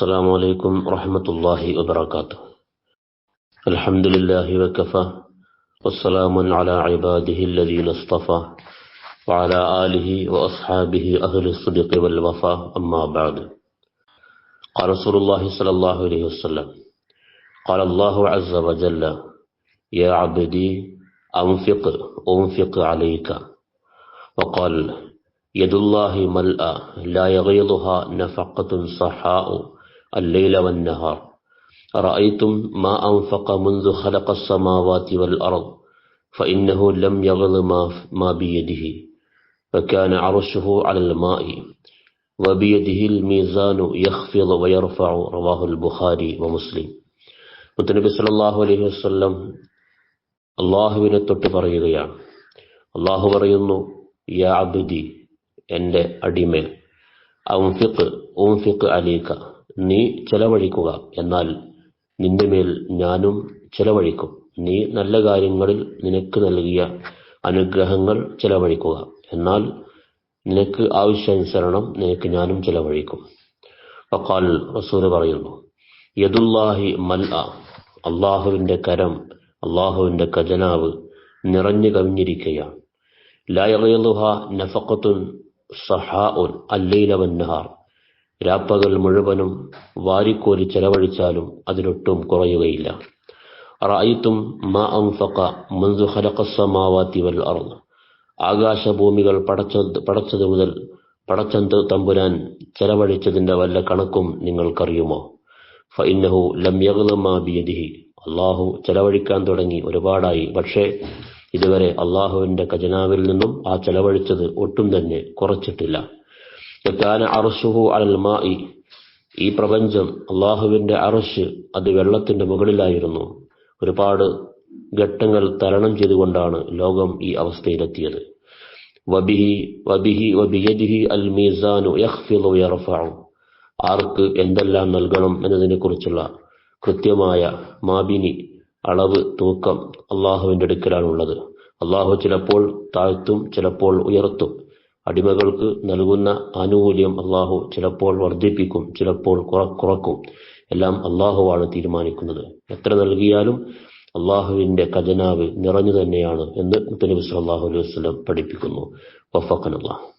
السلام عليكم ورحمة الله وبركاته. الحمد لله وكفى والسلام على عباده الذين اصطفى وعلى آله وأصحابه أهل الصدق والوفاء أما بعد. قال رسول الله صلى الله عليه وسلم قال الله عز وجل يا عبدي أنفق أنفق عليك. وقال يد الله ملأى لا يغيضها نفقة صحاء. الليل والنهار أرأيتم ما أنفق منذ خلق السماوات والأرض فإنه لم يغض ما, ما بيده فكان عرشه على الماء وبيده الميزان يخفض ويرفع رواه البخاري ومسلم മുത്തനബി സല്ലല്ലാഹു അലൈഹി വസല്ലം അള്ളാഹുവിനെ തൊട്ട് പറയുകയാണ് അള്ളാഹു പറയുന്നു യാ അബ്ദി എൻ്റെ അടിമേ ഔംഫിഖ് ഊംഫിഖ് അലീക്ക നീ ചെലവഴിക്കുക. എന്നാൽ നിന്റെ മേൽ ഞാനും ചെലവഴിക്കും. നീ നല്ല കാര്യങ്ങളിൽ നിനക്ക് നൽകിയ അനുഗ്രഹങ്ങൾ ചെലവഴിക്കുക. എന്നാൽ നിനക്ക് ആവശ്യാനുസരണം നിനക്ക് ഞാനും ചെലവഴിക്കും. വക്കാൽ റസൂൽ പറയുന്നു യദുല്ലാഹി മൽ അള്ളാഹുവിന്റെ കരം അള്ളാഹുവിന്റെ ഖജനാവ് നിറഞ്ഞു കവിഞ്ഞിരിക്കുകയാണ്. ലായലുഹ നഫക്കത്തുൻ സഹാ ഉൻ അല്ലൈലവൻ അല്ലയിലവന്നഹാർ രാപ്പകൽ മുഴുവനും വാരിക്കോരി ചെലവഴിച്ചാലും അതിനൊട്ടും കുറയുകയില്ല. റഅയ്തും വൽ ആകാശഭൂമികൾ പടച്ച പടച്ചത് മുതൽ പടച്ചന്ത് തമ്പുരാൻ ചെലവഴിച്ചതിന്റെ വല്ല കണക്കും നിങ്ങൾക്കറിയുമോ? ഫഇന്നഹു ലം അള്ളാഹു ചെലവഴിക്കാൻ തുടങ്ങി ഒരുപാടായി. പക്ഷേ ഇതുവരെ അള്ളാഹുവിന്റെ ഖജനാവിൽ നിന്നും ആ ചെലവഴിച്ചത് ഒട്ടും തന്നെ കുറച്ചിട്ടില്ല. അർഷുഹു ഈ പ്രപഞ്ചം അള്ളാഹുവിന്റെ അറശ് അത് വെള്ളത്തിന്റെ മുകളിലായിരുന്നു. ഒരുപാട് ഘട്ടങ്ങൾ തരണം ചെയ്തുകൊണ്ടാണ് ലോകം ഈ അവസ്ഥയിലെത്തിയത്. വബിഹി വബിഹി വബിയദിഹി അൽ മീസാനു യർഫഉ. ആർക്ക് എന്തെല്ലാം നൽകണം എന്നതിനെ കുറിച്ചുള്ള കൃത്യമായ മാബിനി അളവ് തൂക്കം അള്ളാഹുവിന്റെ അടുക്കലാണുള്ളത്. അള്ളാഹു ചിലപ്പോൾ താഴ്ത്തും ചിലപ്പോൾ ഉയർത്തും. അടിമകൾക്ക് നൽകുന്ന ആനുകൂല്യം അള്ളാഹു ചിലപ്പോൾ വർദ്ധിപ്പിക്കും ചിലപ്പോൾ കുറക്കും. എല്ലാം അള്ളാഹുവാണ് തീരുമാനിക്കുന്നത്. എത്ര നൽകിയാലും അള്ളാഹുവിന്റെ ഖജനാവ് നിറഞ്ഞു തന്നെയാണ് എന്ന് മുത്തനബി സല്ലാഹു അലൈഹി വസ്ലം പഠിപ്പിക്കുന്നു. വഫഖൻ അള്ളാഹു